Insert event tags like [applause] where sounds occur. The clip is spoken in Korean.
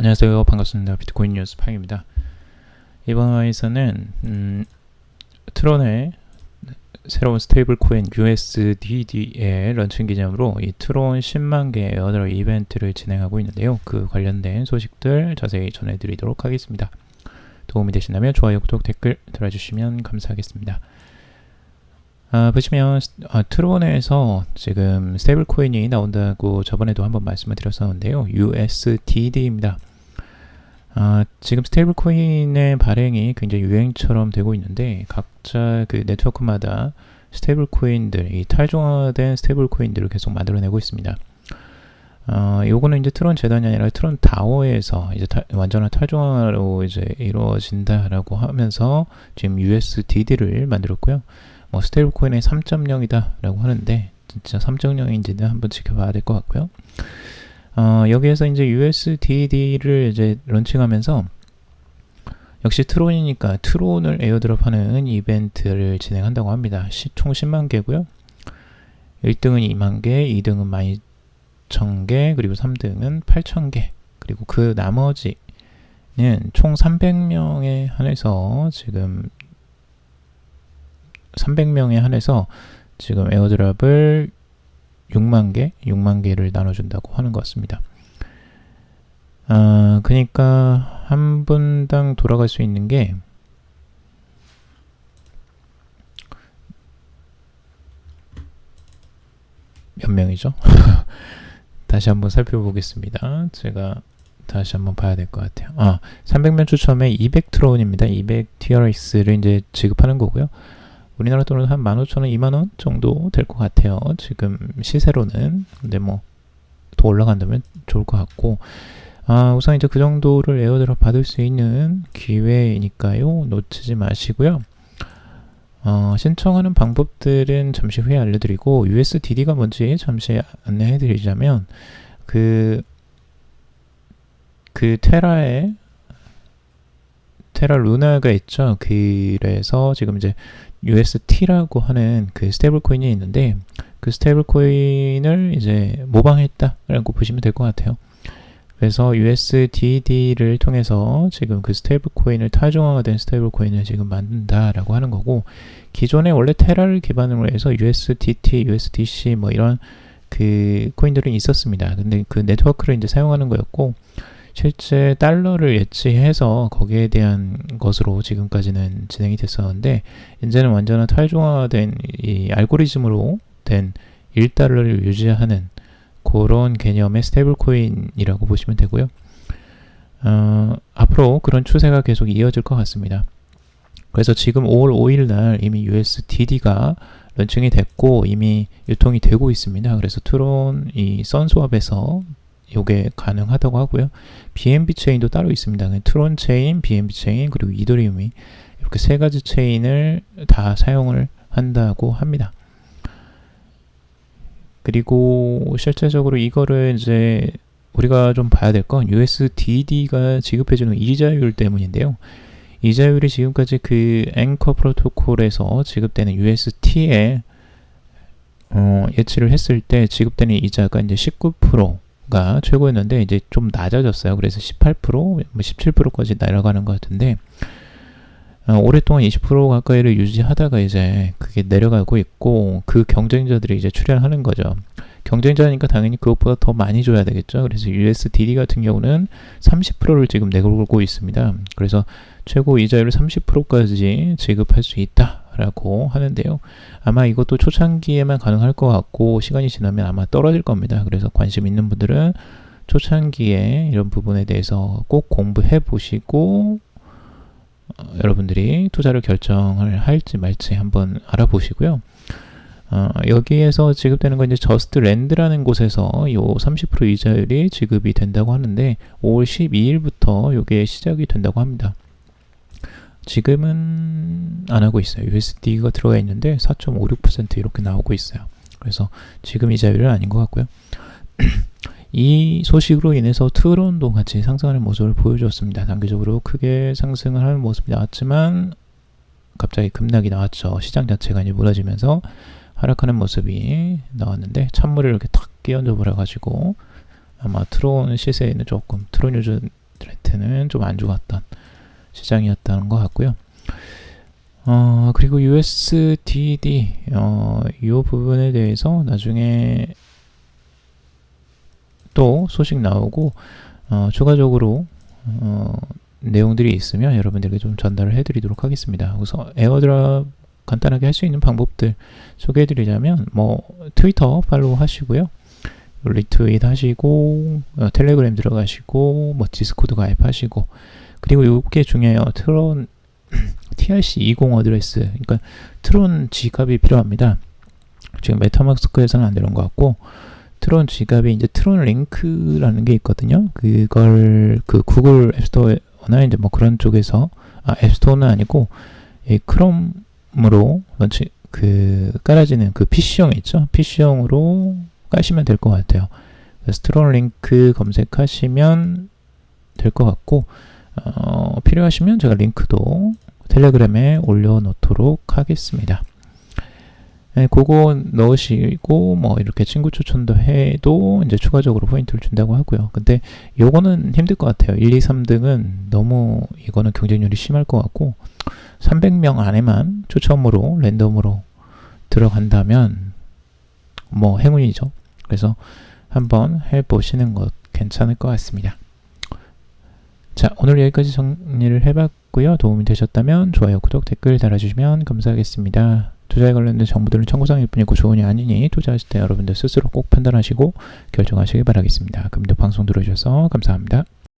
안녕하세요. 반갑습니다. 비트코인 뉴스 팡입니다. 이번 화에서는 음, 트론의 새로운 스테이블 코인 USDD의 런칭 기념으로 이 트론 10만 개 에어드랍 이벤트를 진행하고 있는데요. 그 관련된 소식들 자세히 전해드리도록 하겠습니다. 도움이 되신다면 좋아요, 구독, 댓글 달아주시면 감사하겠습니다. 아, 보시면 아, 트론에서 지금 스테이블 코인이 나온다고 저번에도 한번 말씀을 드렸었는데요. USDD입니다. 아, 지금 스테이블 코인의 발행이 굉장히 유행처럼 되고 있는데 각자 그 네트워크마다 스테이블 코인들, 이 탈중화된 스테이블 코인들을 계속 만들어내고 있습니다. 어, 요거는 이제 트론 재단이 아니라 트론 다오에서 이제 탈, 완전한 탈중화로 이제 이루어진다라고 하면서 지금 USDD를 만들었고요. 뭐 스테이블 코인의 3.0이다라고 하는데 진짜 3.0인지는 한번 지켜봐야 될 것 같고요. 어, 여기에서 이제 USDD를 이제 런칭하면서 역시 트론이니까 트론을 에어드롭하는 이벤트를 진행한다고 합니다. 시, 총 10만 개고요. 1등은 2만 개, 2등은 12,000개, 그리고 3등은 8,000개. 그리고 그 나머지는 총 300명에 한해서 지금 300명에 한해서 지금 에어드랍을 6만 개, 6만 개를 나눠준다고 하는 것 같습니다. 아, 그러니까 한 분당 돌아갈 수 있는 게 몇 명이죠? [laughs] 다시 한번 살펴보겠습니다. 제가 다시 한번 봐야 될 것 같아요. 아, 300명 추첨에 200 트론입니다. 200TRX를 이제 지급하는 거고요. 우리나라 돈으로 한 15,000원, 2만원 정도 될 것 같아요. 지금 시세로는. 근데 뭐, 더 올라간다면 좋을 것 같고. 아, 우선 이제 그 정도를 에어드랍 받을 수 있는 기회니까요. 놓치지 마시고요. 어, 신청하는 방법들은 잠시 후에 알려드리고, USDD가 뭔지 잠시 안내해 드리자면, 그, 그 테라에, 테라 루나가 있죠. 그래서 지금 이제 UST라고 하는 그 스테이블 코인이 있는데 그 스테이블 코인을 이제 모방했다라고 보시면 될 것 같아요. 그래서 USDD를 통해서 지금 그 스테이블 코인을 타중화된 스테이블 코인을 지금 만든다라고 하는 거고 기존에 원래 테라를 기반으로 해서 USDT, USDC 뭐 이런 그 코인들은 있었습니다. 근데 그 네트워크를 이제 사용하는 거였고 실제 달러를 예치해서 거기에 대한 것으로 지금까지는 진행이 됐었는데 이제는 완전한 탈중화된 이 알고리즘으로 된 1달러를 유지하는 그런 개념의 스테이블 코인이라고 보시면 되고요. 어, 앞으로 그런 추세가 계속 이어질 것 같습니다. 그래서 지금 5월 5일 날 이미 USDD가 런칭이 됐고 이미 유통이 되고 있습니다. 그래서 트론 이 선스왑에서 이게 가능하다고 하고요. BNB 체인도 따로 있습니다. 트론 체인, BNB 체인, 그리고 이더리움이 이렇게 세 가지 체인을 다 사용을 한다고 합니다. 그리고 실제적으로 이거를 이제 우리가 좀 봐야 될 건 USDD가 지급해주는 이자율 때문인데요. 이자율이 지금까지 그 앵커 프로토콜에서 지급되는 UST에 어, 예치를 했을 때 지급되는 이자가 이제 19% 가 최고였는데 이제 좀 낮아졌어요. 그래서 18%, 뭐 17%까지 내려가는 것 같은데 어, 오랫동안 20% 가까이를 유지하다가 이제 그게 내려가고 있고 그 경쟁자들이 이제 출현하는 거죠. 경쟁자니까 당연히 그것보다 더 많이 줘야 되겠죠. 그래서 USDD 같은 경우는 30%를 지금 내걸고 있습니다. 그래서 최고 이자율 30%까지 지급할 수 있다 라고 하는데요. 아마 이것도 초창기에만 가능할 것 같고 시간이 지나면 아마 떨어질 겁니다. 그래서 관심 있는 분들은 초창기에 이런 부분에 대해서 꼭 공부해 보시고 어, 여러분들이 투자를 결정을 할지 말지 한번 알아보시고요. 어, 여기에서 지급되는 건 이제 저스트 랜드라는 곳에서 요 30% 이자율이 지급이 된다고 하는데 5월 12일부터 이게 시작이 된다고 합니다. 지금은 안 하고 있어요. USD가 들어가 있는데 4.56% 이렇게 나오고 있어요. 그래서 지금 이자율은 아닌 것 같고요. [clears throat] 이 소식으로 인해서 트론도 같이 상승하는 모습을 보여주었습니다. 단기적으로 크게 상승을 하는 모습이 나왔지만 갑자기 급락이 나왔죠. 시장 자체가 이제 무너지면서 하락하는 모습이 나왔는데 찬물을 이렇게 탁 끼얹어 버려 가지고 아마 트론 시세에는 조금 트론 유저 때는 좀 안 좋았던 시장이었다는 것 같고요. 어, 그리고 USDD, 어, 이 부분에 대해서 나중에 또 소식 나오고, 어, 추가적으로, 어, 내용들이 있으면 여러분들에게 좀 전달을 해드리도록 하겠습니다. 우선 에어드랍 간단하게 할 수 있는 방법들 소개해드리자면, 뭐, 트위터 팔로우 하시고요. 리트윗 하시고, 어, 텔레그램 들어가시고, 뭐, 디스코드 가입하시고, 그리고 이게 중요해요. 트론 [clears throat] TRC20 어드레스, 그러니까 트론 지갑이 필요합니다. 지금 메타마스크에서는 안 되는 것 같고 트론 지갑이 이제 트론 링크라는 게 있거든요. 그걸 그 구글 앱스토어나 이제 뭐 그런 쪽에서 아 앱스토어는 아니고 이 크롬으로 런치 그 깔아지는 그 PC형 있죠? PC형으로 까시면 될 것 같아요. 그래서 트론 링크 검색하시면 될 것 같고 어, 필요하시면 제가 링크도 텔레그램에 올려놓도록 하겠습니다. 네, 그거 넣으시고 뭐 이렇게 친구 추천도 해도 이제 추가적으로 포인트를 준다고 하고요. 근데 요거는 힘들 것 같아요. 1, 2, 3등은 너무 이거는 경쟁률이 심할 것 같고 300명 안에만 추첨으로 랜덤으로 들어간다면 뭐 행운이죠. 그래서 한번 해보시는 것 괜찮을 것 같습니다. 자, 오늘 여기까지 정리를 해봤고요. 도움이 되셨다면 좋아요, 구독, 댓글 달아주시면 감사하겠습니다. 투자에 관련된 정보들은 청구사항일 뿐이고 조언이 아니니 투자하실 때 여러분들 스스로 꼭 판단하시고 결정하시기 바라겠습니다. 금도 방송 들어주셔서 감사합니다.